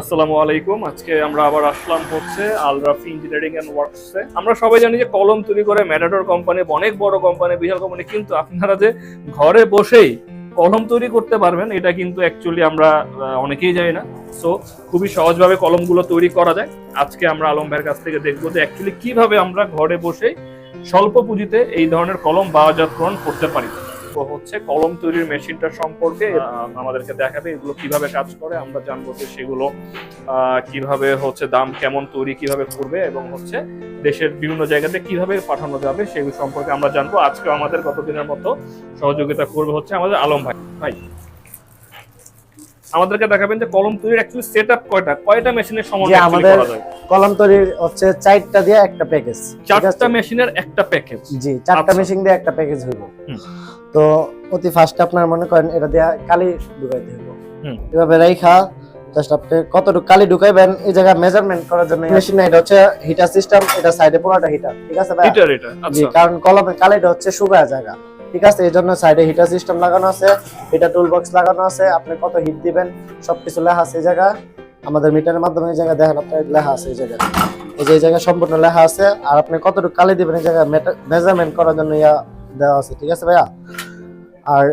আসসালামু আলাইকুম। আজকে আমরা আবার আসলাম হচ্ছে আলরাফি ইঞ্জিনিয়ারিং এন্ড ওয়ার্কসে আমরা সবাই জানি যে কলম তৈরি করে ম্যাটাডোর কোম্পানি অনেক বড় কোম্পানি বিশাল কোম্পানি কিন্তু আপনারা যে ঘরে বসেই কলম তৈরি করতে পারবেন, এটা কিন্তু অ্যাকচুয়ালি আমরা অনেকেই জানি না। সো খুবই সহজভাবে কলমগুলো তৈরি করা যায়। আজকে আমরা আলম ভাইয়ের কাছ থেকে দেখব যে অ্যাকচুয়ালি কীভাবে আমরা ঘরে বসেই স্বল্প পুঁজিতে এই ধরনের কলম বাজারজাতকরণ করতে পারি। হচ্ছে কলম তৈরির মেশিনটা সম্পর্কে আহ, আমাদেরকে দেখাবে এগুলো কীভাবে কাজ করে। আমরা জানব যে সেগুলো কীভাবে হচ্ছে দাম কেমন তৈরি কীভাবে করবে এবং হচ্ছে দেশের বিভিন্ন জায়গাতে কীভাবে পাঠানো যাবে সেগুলো সম্পর্কে আমরা জানব। আজকে আমাদের গতদিনের মতো সহযোগিতা করবে হচ্ছে আমাদের আলম ভাই। ভাই আমাদেরকে দেখাবেন যে কলম তৈরির অ্যাকচুয়ালি সেট আপ কয়টা কয়টা মেশিনের সমন্বয় আমাদের কলম তৈরির হচ্ছে চারটা দিয়ে একটা প্যাকেজ চারটা মেশিনের একটা প্যাকেজ জি চারটা আচ্ছা। মেশিন দিয়ে একটা প্যাকেজ হইব। তো অতি ফার্স্ট আপনার মনে করেন এটা দিয়ে কালি ঢুকাইতে হুম। এভাবে জাস্ট আপনি কতটুকু কালি ঢুকাইবেন এই জায়গায় মেজারমেন্ট করার জন্য মেশিন এটা হচ্ছে হিটার সিস্টেম এটা সাইডে পুরোটা হিটার ঠিক আছে ভাই? এটা আচ্ছা। কারণ কলমে কালিটা হচ্ছে শুকায় জায়গা ঠিক আছে? এই জন্য সাইডে হিটার সিস্টেম লাগানো আছে হিটার টুল বক্স লাগানো আছে আপনি কত হিট দিবেন সবকিছু লেখা আছে এই জায়গা আমাদের মিটারের মাধ্যমে এই জায়গায় দেখেন আপনার লেখা আছে এই জায়গায়। এই যে এই জায়গায় সম্পূর্ণ লেখা আছে আর আপনি কতটুকু কালি দিবেন এই জায়গায় মেজারমেন্ট করার জন্য ইয়া দেওয়া আছে ঠিক আছে ভাইয়া? আর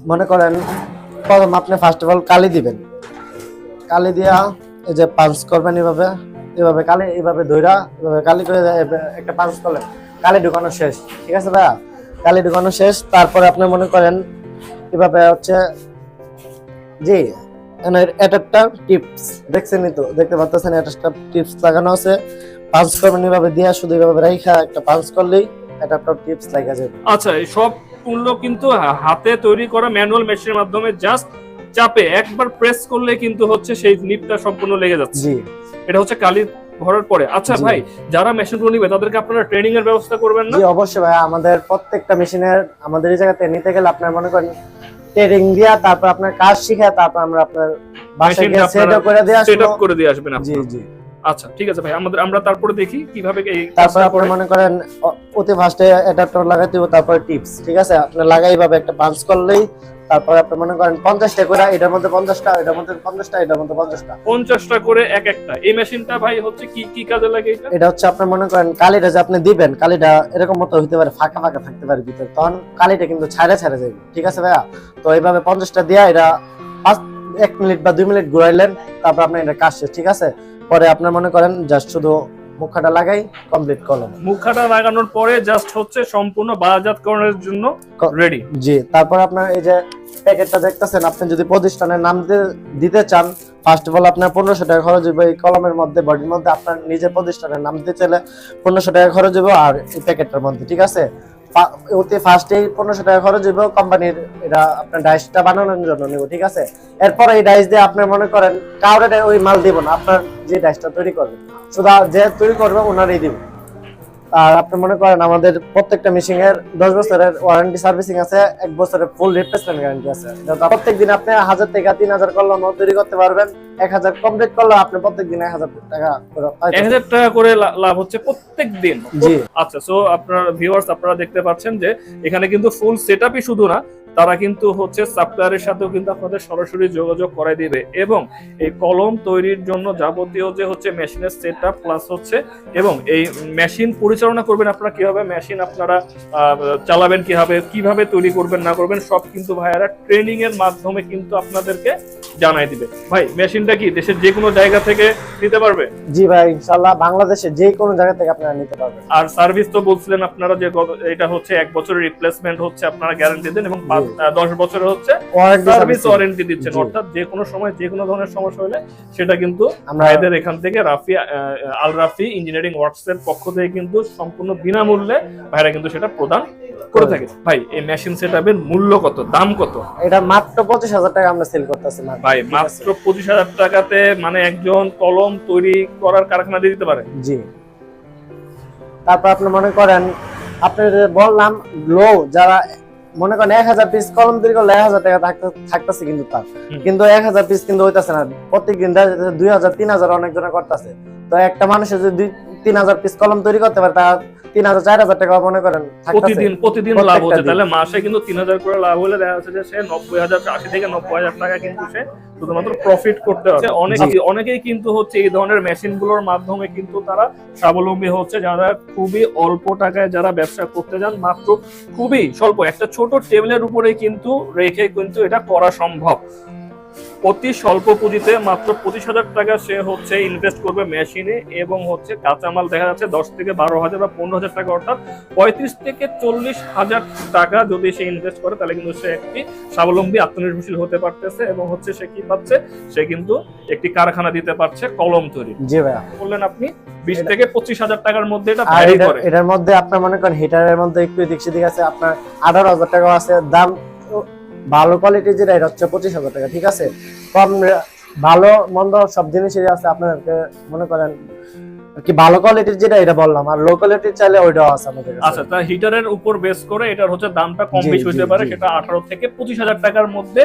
মনে করেন, প্রথম আপনি ফার্স্ট অফ অল কালি দিবেন। কালি দিয়া এই যে পাঞ্চ করবেন এভাবে এভাবে কালি, এভাবে ধইরা, এভাবে কালি করে একটা পাঞ্চ করলেন। কালি ঢুকানো শেষ, ঠিক আছে ভাইয়া? কালি ঢুকানো শেষ, তারপরে আপনি মনে করেন এভাবে হচ্ছে, জি একটা টিপস দেখছেনই তো, দেখতে পাচ্ছেন একটা টিপস লাগানো আছে। করবেন এভাবে দিয়া, শুধু এভাবে একটা করলেই একটা টিপস আচ্ছা এই সব মূল্য কিন্তু হাতে তৈরি করা ম্যানুয়াল মেশিনের মাধ্যমে জাস্ট চাপে একবার প্রেস করলে কিন্তু হচ্ছে সেই নিপটা সম্পূর্ণ লেগে যাচ্ছে। এটা হচ্ছে কালি ভরার পরে। আচ্ছা ভাই যারা মেশিনগুলো নিবে তাদেরকে আপনারা ট্রেনিং এর ব্যবস্থা করবেন না? অবশ্যই ভাই। আমাদের প্রত্যেকটা মেশিনের আমাদের এই জায়গাতে নিতে গেলে আপনার মনে করেন ট্রেনিং দিয়া তারপর আপনার কাজ শিখে তারপর আমরা আপনার বাসায় করে দিয়ে আসবেন জি জি। আচ্ছা ঠিক আছে ভাই আমাদের আমরা তারপরে দেখি কীভাবে এই তারপর আপনি মনে করেন অতি ফার্স্টে অ্যাডাপ্টার লাগাইতে হবে তারপর টিপস ঠিক আছে? আপনি লাগাই ভাবে একটা পাঞ্চ করলেই তারপর আপনি মনে করেন পঞ্চাশটা করে এটার মধ্যে পঞ্চাশটা এটার মধ্যে পঞ্চাশটা এটার মধ্যে পঞ্চাশটা। পঞ্চাশটা করে এক একটা। এই মেশিনটা ভাই হচ্ছে কি কি কাজে লাগে এটা? এটা হচ্ছে আপনার মনে করেন কালিটা যে আপনি দিবেন কালিটা এরকম মতো হইতে পারে ফাঁকা ফাঁকা থাকতে পারে ভিতরে। তখন কালিটা কিন্তু ছাড়ে ছাড়ে যাবে ঠিক আছে ভাইয়া? তো এইভাবে পঞ্চাশটা দিয়া এটা পাঁচ এক মিনিট বা দুই মিনিট ঘুরাইলেন তারপর আপনার এটা কাজ শেষ ঠিক আছে? পরে আপনার মনে করেন জাস্ট শুধু মুখাটা লাগাই কমপ্লিট করলেন। মুখাটা লাগানোর পরে জাস্ট হচ্ছে সম্পূর্ণ বাজাতকরণের জন্য রেডি জি তারপর আপনার এই যে প্যাকেটটা দেখতেছেন আপনি যদি প্রতিষ্ঠানের নাম দিতে চান ফার্স্ট অফ অল আপনার পনেরোশো টাকা খরচ হবে এই কলমের মধ্যে বডির মধ্যে আপনার নিজের প্রতিষ্ঠানের নাম দিতে চাইলে পনেরোশো টাকা খরচ হবে আর এই প্যাকেটটার মধ্যে ঠিক আছে? অতি ফার্স্টেই পনেরোশো টাকা খরচ হবে কোম্পানির এটা আপনার ডাইসটা বানানোর জন্য নেব ঠিক আছে? এরপর এই ডাইস দিয়ে আপনি মনে করেন কাউরে ওই মাল দিব না আপনার যে ডাইসটা তৈরি করবে। শুধু যে তৈরি করবে ওনারই দিব। আর আপনি মনে করেন আমাদের প্রত্যেকটা মেশিন এর দশ বছরের ওয়ারেন্টি সার্ভিসিং আছে এক বছরের ফুল রিপ্লেসমেন্ট গ্যারান্টি আছে। প্রত্যেক দিন আপনি হাজার টাকা তিন হাজার করলে তৈরি করতে পারবেন এক হাজার কমপ্লিট করলে আপনি প্রত্যেক দিন এক হাজার টাকা করে এক হাজার টাকা করে লাভ হচ্ছে প্রত্যেক দিন জি। আচ্ছা সো আপনার ভিউয়ার্স আপনারা দেখতে পাচ্ছেন যে এখানে কিন্তু ফুল সেটআপই শুধু না তারা কিন্তু হচ্ছে সাপ্লায়ারের সাথেও কিন্তু আপনাদের সরাসরি যোগাযোগ করাই দিবে। এবং এই কলম তৈরির জন্য যাবতীয় যে হচ্ছে মেশিনের সেটআপ প্লাস হচ্ছে এবং এই মেশিন পরিচালনা করবেন আপনারা কীভাবে? মেশিন আপনারা চালাবেন কীভাবে? কীভাবে তৈরি করবেন না করবেন? সব কিন্তু ভাইয়ারা ট্রেনিং এর মাধ্যমে কিন্তু আপনাদেরকে জানাই দিবে। ভাই মেশিনটা কি দেশের যে কোনো জায়গা থেকে নিতে পারবে? জি ভাই ইনশাল্লাহ বাংলাদেশে যে কোনো জায়গা থেকে আপনারা নিতে পারবেন। আর সার্ভিস তো বলছিলেন আপনারা যে এটা হচ্ছে এক বছরের রিপ্লেসমেন্ট হচ্ছে আপনারা গ্যারান্টি দেন এবং পাঁচ- দশ বছরের হচ্ছে সার্ভিস ওয়ারেন্টি দিচ্ছেন অর্থাৎ যে কোনো সময় যে কোনো ধরনের সমস্যা হলে সেটা কিন্তু আমরা ভাইদের এখান থেকে রাফি আল রাফি ইঞ্জিনিয়ারিং ওয়ার্কস এর পক্ষ থেকে কিন্তু সম্পূর্ণ বিনামূল্যে ভাইরা কিন্তু সেটা প্রদান করে থাকে। ভাই এই মেশিন সেটআপের মূল্য কত? দাম কত? এটা মাত্র পঁচিশ হাজার টাকা আমরা সেল করতেছি ভাই মাত্র পঁচিশ হাজার টাকাতে মানে একজন কলম তৈরি করার কারখানা দিয়ে দিতে পারে? জি। তারপর আপনি মনে করেন আপনি বললাম লো যারা মনে করেন এক হাজার পিস কলম তৈরি করলে এক হাজার টাকা থাকতে থাকতেছে কিন্তু তার। কিন্তু এক হাজার পিস কিন্তু হইতাছে না। প্রত্যেকদিন দুই হাজার তিন হাজার অনেক জনে করতেছে। তো একটা মানুষের যদি তিন হাজার পিস কলম তৈরি করতে পারে তা তিন হাজার চার হাজার টাকা মনে করেন প্রতিদিন প্রতিদিন লাভ হচ্ছে। তাহলে মাসে কিন্তু তিন হাজার করে লাভ হলে দেখা যাচ্ছে যে সে নব্বই হাজার আশি থেকে নব্বই হাজার টাকা কিন্তু সে শুধুমাত্র প্রফিট করতে পারছে। অনেকেই অনেকেই কিন্তু হচ্ছে এই ধরনের মেশিনগুলোর মাধ্যমে কিন্তু তারা স্বাবলম্বী হচ্ছে। যারা খুবই অল্প টাকায় যারা ব্যবসা করতে যান মাত্র খুবই স্বল্প। একটা ছোট টেবিলের উপরে কিন্তু রেখে কিন্তু এটা করা সম্ভব। অতি স্বল্প পুঁজিতে মাত্র পঁচিশ হাজার টাকা সে হচ্ছে ইনভেস্ট করবে মেশিনে এবং হচ্ছে কাঁচামাল দেখা যাচ্ছে দশ থেকে বারো হাজার বা পনেরো হাজার টাকা অর্থাৎ পঁয়ত্রিশ থেকে চল্লিশ হাজার টাকা যদি সে ইনভেস্ট করে তাহলে কিন্তু সে একটি স্বাবলম্বী আত্মনির্ভরশীল হতে পারতেছে এবং হচ্ছে সে কি পাচ্ছে? সে কিন্তু একটি কারখানা দিতে পারছে কলম তৈরি জি ভাইয়া। বললেন আপনি? বিশ থেকে পঁচিশ হাজার টাকার মধ্যে এটা ভ্যারি করে। এটার মধ্যে আপনার মনে করেন হিটারের মধ্যে একটু এদিক সেদিক আছে আপনার আঠারো হাজার টাকা আছে দাম ভালো কোয়ালিটির যেটা এটা হচ্ছে পঁচিশ হাজার টাকা ঠিক আছে? কম ভালো মন্দ সব জিনিসেরই আছে। আপনাদেরকে মনে করেন কি ভালো কোয়ালিটির যেটা এটা বললাম। আর লো কোয়ালিটির চাইলে ওইটাও আছে আমাদের আচ্ছা তা হিটারের উপর বেস করে এটার হচ্ছে দামটা কম বেশি হতে পারে সেটা আঠারো থেকে পঁচিশ হাজার টাকার মধ্যে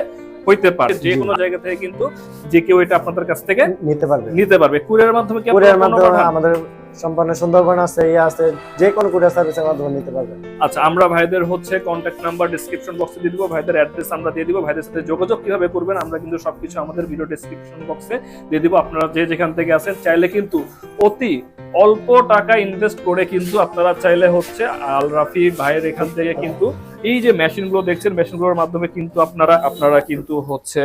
হইতে পারে। যে কোনো জায়গা থেকে কিন্তু যে কেউ এটা আপনাদের কাছ থেকে নিতে পারবে। নিতে পারবে। কুরিয়ার মাধ্যমে কি কুরিয়ার মাধ্যমে আমাদের সম্পূর্ণ সুন্দরবন আছে ইয়ে আছে, যে কোনো কুরিয়ার সার্ভিসের মাধ্যমে নিতে পারবে। আচ্ছা আমরা ভাইদের হচ্ছে কন্ট্যাক্ট নাম্বার ডিসক্রিপশন বক্সে দিয়ে দিব, ভাইদের অ্যাড্রেস আমরা দিয়ে দিব, ভাইদের সাথে যোগাযোগ কীভাবে করবেন আমরা কিন্তু সবকিছু আমাদের ভিডিও ডিসক্রিপশন বক্সে দিয়ে দিব। আপনারা যে যেখান থেকে আছেন, চাইলে কিন্তু অতি অল্প টাকা ইনভেস্ট করে কিন্তু আপনারা চাইলে হচ্ছে আল রাফি ভাইয়ের এখান থেকে কিন্তু এই যে মেশিনগুলো দেখছেন মেশিনগুলোর মাধ্যমে কিন্তু আপনারা আপনারা কিন্তু হচ্ছে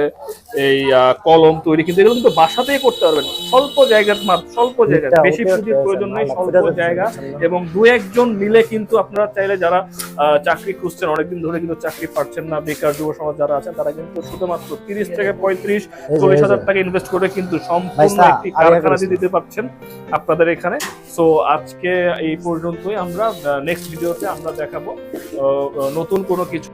এই কলম তৈরি কিন্তু এগুলো কিন্তু বাসাতেই করতে পারবেন। স্বল্প জায়গার মাত্র স্বল্প জায়গা। বেশি পুঁজির প্রয়োজন নেই স্বল্প জায়গা। এবং দু একজন মিলে কিন্তু আপনারা চাইলে যারা চাকরি খুঁজছেন অনেকদিন ধরে কিন্তু চাকরি পাচ্ছেন না বেকার যুব সমাজ যারা আছেন তারা কিন্তু শুধুমাত্র তিরিশ থেকে পঁয়ত্রিশ চল্লিশ হাজার টাকা ইনভেস্ট করে কিন্তু সম্পূর্ণ একটি কারখানা। দিতে পারছেন আপনাদের এখানে। সো আজকে এই পর্যন্তই আমরা নেক্সট ভিডিওতে আমরা দেখাবো নতুন কোনো কিছু